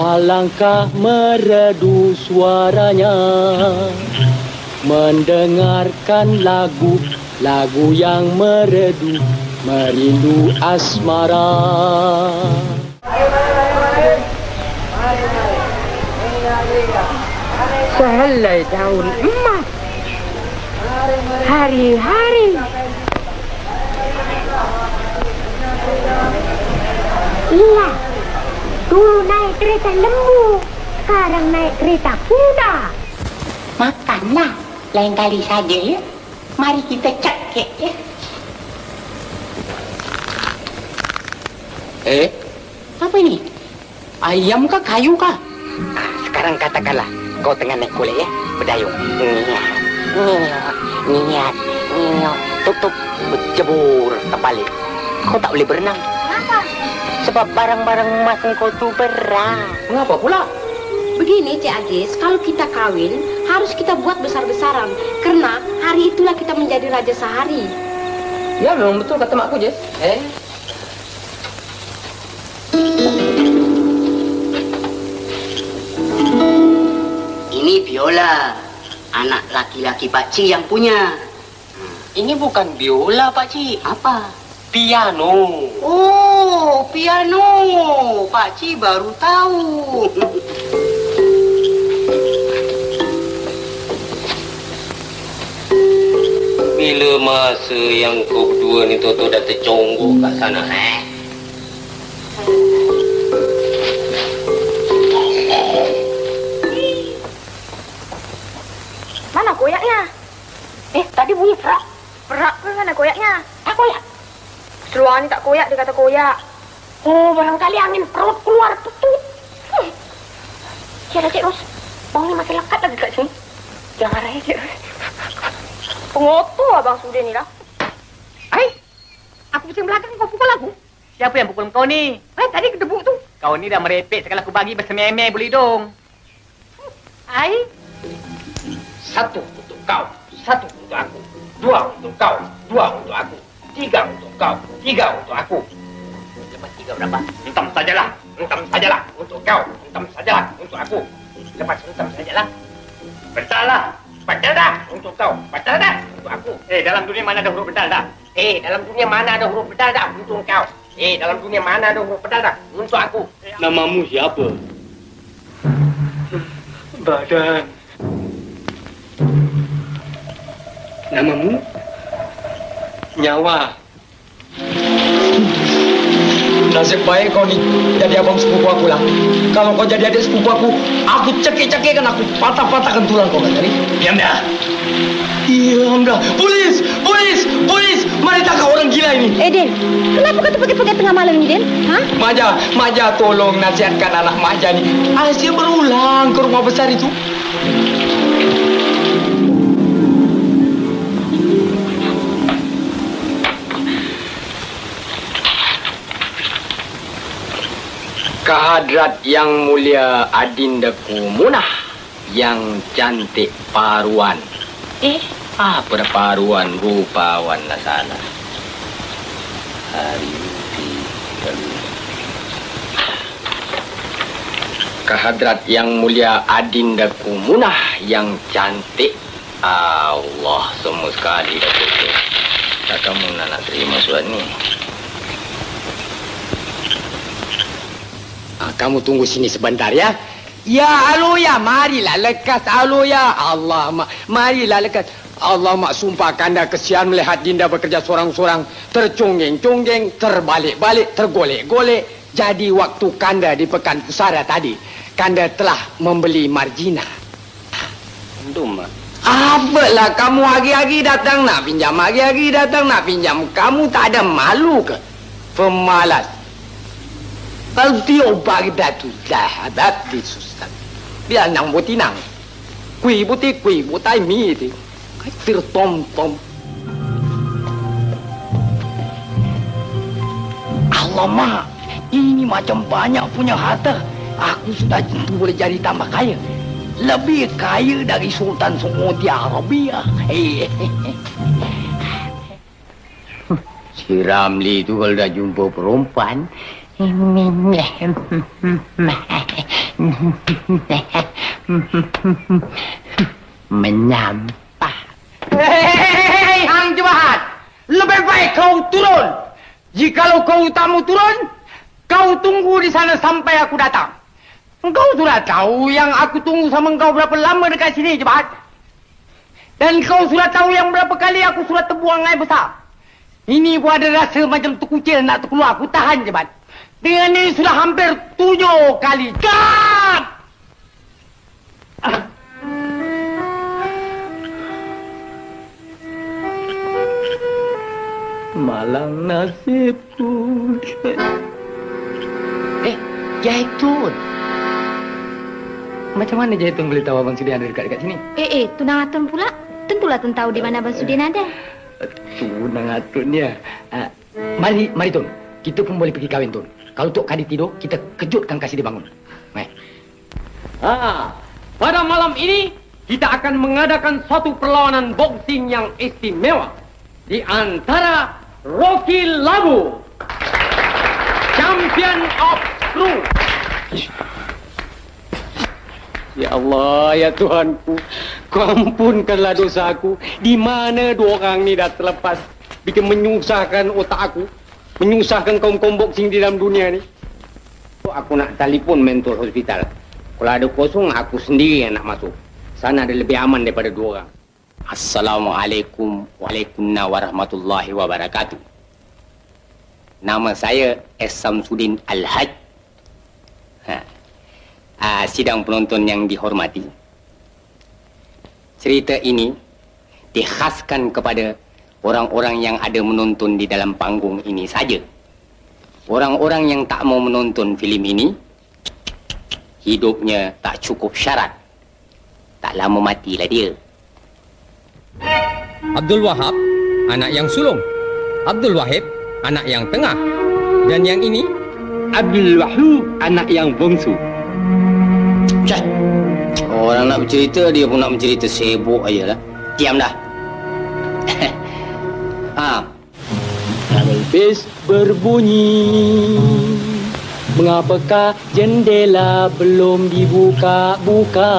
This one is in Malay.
Alangkah merdu suaranya Mendengarkan lagu Lagu yang merdu Merindu asmara Sehelai daun emas. Hari-hari. Iya. Dulu naik kereta lembu. Sekarang naik kereta kuda. Makanlah. Lain kali saja ya. Mari kita cekik ya. Eh, Apa ini? ayam kah kayu kah? Ah, sekarang katakanlah kau tengah naik kulit ya. Berdayung. Niat. Niat. Niat. Tuk. Jebur terbalik. Kau tak boleh berenang. Sebab barang-barang emas kau tu berat. Mengapa pula? Begini Cik Agis, kalau kita kawin harus kita buat besar-besaran karena hari itulah kita menjadi raja sehari. Ya memang betul kata makku je. Eh, Ini biola. Anak laki-laki Pak Cik yang punya. Ini bukan biola, Pak Cik. Apa? Piano. Oh, piano. Pak Cik baru tahu. Bila masa yang kau berdua ni Toto dah terconggok kat sana, eh? Mana koyaknya? Eh, tadi bunyi perak. Perak ke mana koyaknya? Seluar ni tak koyak, dia kata koyak. Oh, barangkali angin perut keluar tutut. Hmm. Cik Cik Ros, bang ni makin lekat lagi kat sini. Jangan marah ya, Cik Ros. Pengotor abang Sudin ni lah. Hai, aku pusing belakang kau pukul aku. Siapa yang pukul kau ni? Eh, tadi kedebuk tu. Kau ni dah merepek sekali aku bagi bersememeh bulu hidung. Hai, Satu untuk kau, satu untuk aku. Dua untuk kau, dua untuk aku. Tiga untuk kau, tiga untuk aku. Lepas tiga berapa? Entam sajalah, entam sajalah untuk kau, entam sajalah untuk aku. Lepas entam sajalah. Betul lah, betul dah untuk kau, betul dah untuk aku. Eh, dalam dunia mana ada huruf bedal dah? Eh, dalam dunia mana ada huruf bedal dah untuk kau? Eh, dalam dunia mana ada huruf bedal dah untuk aku? namamu siapa? Badan. Namamu? Nyawa. Nasib baik kau ni jadi abang sepupu aku lah. Kalau kau jadi adik sepupu aku, aku cekik-cekikkan aku patah-patahkan tulang kau kan tadi. Diam dah. Diam dah. Polis! Polis! Polis! Mari tangkap orang gila ini. Eh, Din. Kenapa kau pergi-pergi tengah malam ni, Din? Ha? Maja, Maja tolong nasihatkan anak Maja ni. Asia berulang ke rumah besar itu. Kehadrat yang mulia Adindaku Munah yang cantik paruan. Eh, apa dah paruan? Rupawan lah sana. Hari ini Kehadrat yang mulia Adindaku Munah yang cantik. Allah semua sekali dah tutup Tak kamu nak, nak terima surat ni ah, Kamu tunggu sini sebentar ya Ya alo ya marilah lekas alo ya Allah mak marilah lekas Allah mak sumpah kanda kesian melihat Dinda bekerja seorang-seorang terconggeng-conggeng, terbalik-balik, tergolek-golek. Jadi waktu kanda di Pekan Pusara tadi, kanda telah membeli margina. Dum. Apalah kamu hari-hari datang nak pinjam, hari-hari datang nak pinjam. Kamu tak ada malu ke? Pemalas. Nang butinang. Kui buti kui butai mi ti. Kai tir tom tom. Alamak, ini macam banyak punya harta. Aku sudah tentu boleh jadi tambah kaya. Lebih kaya dari Sultan Saudi Arabia. si Ramli itu kalau dah jumpa perempuan, Menyampah. Hei, Hang Jebahat! Lebih baik kau turun. Jikalau kau tak mau turun, kau tunggu di sana sampai aku datang. Engkau sudah tahu yang aku tunggu sama engkau berapa lama dekat sini, Jebahat. Dan kau sudah tahu yang berapa kali aku sudah terbuang air besar. Ini pun ada rasa macam terkucil nak terkeluar. Aku tahan, Jebahat. Dengan ini sudah hampir tujuh kali. Kat! Malang nasibku. Eh, Jaitun. Macam mana Jaitun boleh tahu Abang Sudin ada dekat dekat sini? Eh, eh, Tunang Atun pula. Tentulah Tun tahu di mana Abang Sudin ada. Tunang Atun ya. Uh, mari, mari Tun. Kita pun boleh pergi kahwin Tun. Kalau Tok Kadi tidur, kita kejutkan kasih dia bangun. Mari. Ah, pada malam ini kita akan mengadakan suatu perlawanan boxing yang istimewa di antara Rocky Labu, champion of crew. Ya Allah, ya Tuhanku, kau ampunkanlah dosa aku. Di mana dua orang ni dah terlepas bikin menyusahkan otak aku, menyusahkan kaum-kaum boxing di dalam dunia ni. Aku nak telefon mentor hospital. Kalau ada kosong, aku sendiri yang nak masuk. Sana ada lebih aman daripada dua orang. Assalamualaikum Waalaikumsalam warahmatullahi wabarakatuh. Nama saya S. Samsudin Al-Haj. Ha. Ah, sidang penonton yang dihormati. Cerita ini dikhaskan kepada orang-orang yang ada menonton di dalam panggung ini saja. Orang-orang yang tak mau menonton filem ini, hidupnya tak cukup syarat. Tak lama matilah dia. Abdul Wahab, anak yang sulung. Abdul Wahid, anak yang tengah. Dan yang ini, Abdul Wahab, anak yang bongsu. Cah. Orang nak bercerita, dia pun nak bercerita sibuk aja lah. Diam dah. ha. Bis berbunyi Mengapakah jendela belum dibuka-buka